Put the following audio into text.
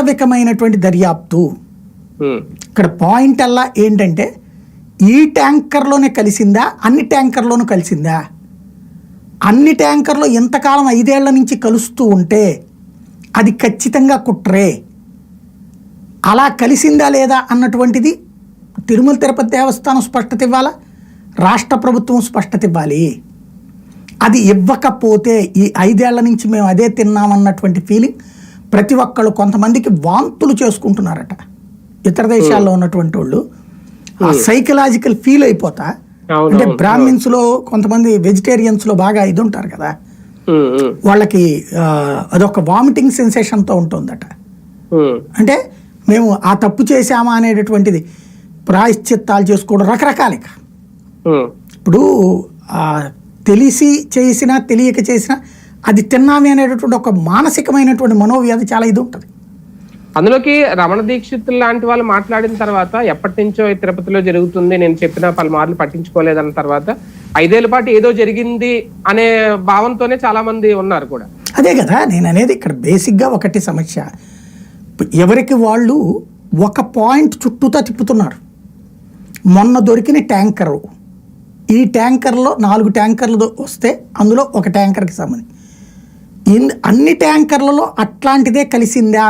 వాస్తవికమైనటువంటి దర్యాప్తు. ఇక్కడ పాయింట్ అల్లా ఏంటంటే ఈ ట్యాంకర్లోనే కలిసిందా అన్ని ట్యాంకర్లోనూ కలిసిందా? అన్ని ట్యాంకర్లో ఎంతకాలం ఐదేళ్ళ నుంచి కలుస్తూ ఉంటే అది ఖచ్చితంగా కుట్రే. అలా కలిసిందా లేదా అన్నటువంటిది తిరుమల తిరుపతి దేవస్థానం స్పష్టత ఇవ్వాలా? రాష్ట్ర ప్రభుత్వం స్పష్టత ఇవ్వాలి. అది ఇవ్వకపోతే ఈ ఐదేళ్ళ నుంచి మేము అదే తిన్నామన్నటువంటి ఫీలింగ్ ప్రతి ఒక్కళ్ళు కొంతమందికి వాంతులు చేసుకుంటున్నారట. ఇతర దేశాల్లో ఉన్నటువంటి వాళ్ళు. ఆ సైకలాజికల్ ఫీల్ అయిపోతా. అంటే అవును, బ్రాహ్మిన్స్లో కొంతమంది వెజిటేరియన్స్లో బాగా ఇది ఉంటారు కదా. వాళ్ళకి అదొక వామిటింగ్ సెన్సేషన్తో ఉంటుందట అంటే మేము ఆ తప్పు చేశామా అనేటటువంటిది ప్రాయశ్చిత్తాలు చేసుకోవడం రకరకాల ఇప్పుడు తెలిసి చేసినా తెలియక చేసినా అది తిన్నామే అనేటటువంటి ఒక మానసికమైనటువంటి మనోవ్యాధి చాలా ఇది ఉంటుంది. అందులోకి రమణ దీక్షిత్ లాంటి వాళ్ళు మాట్లాడిన తర్వాత ఎప్పటి నుంచో తిరుపతిలో జరుగుతుంది నేను చెప్పిన పలుమార్లు పట్టించుకోలేదన్న తర్వాత ఐదేళ్ళ పాటు ఏదో జరిగింది అనే భావంతోనే చాలా మంది ఉన్నారు కూడా. అదే కదా నేను అనేది ఇక్కడ బేసిక్గా ఒకటి సమస్య. ఎవరికి వాళ్ళు ఒక పాయింట్ చుట్టూతా తిప్పుతున్నారు. మొన్న దొరికిన ట్యాంకరు. ఈ ట్యాంకర్లో నాలుగు ట్యాంకర్లు వస్తే అందులో ఒక ట్యాంకర్కి సంబంధించి. అన్ని ట్యాంకర్లలో అట్లాంటిదే కలిసిందా అన్న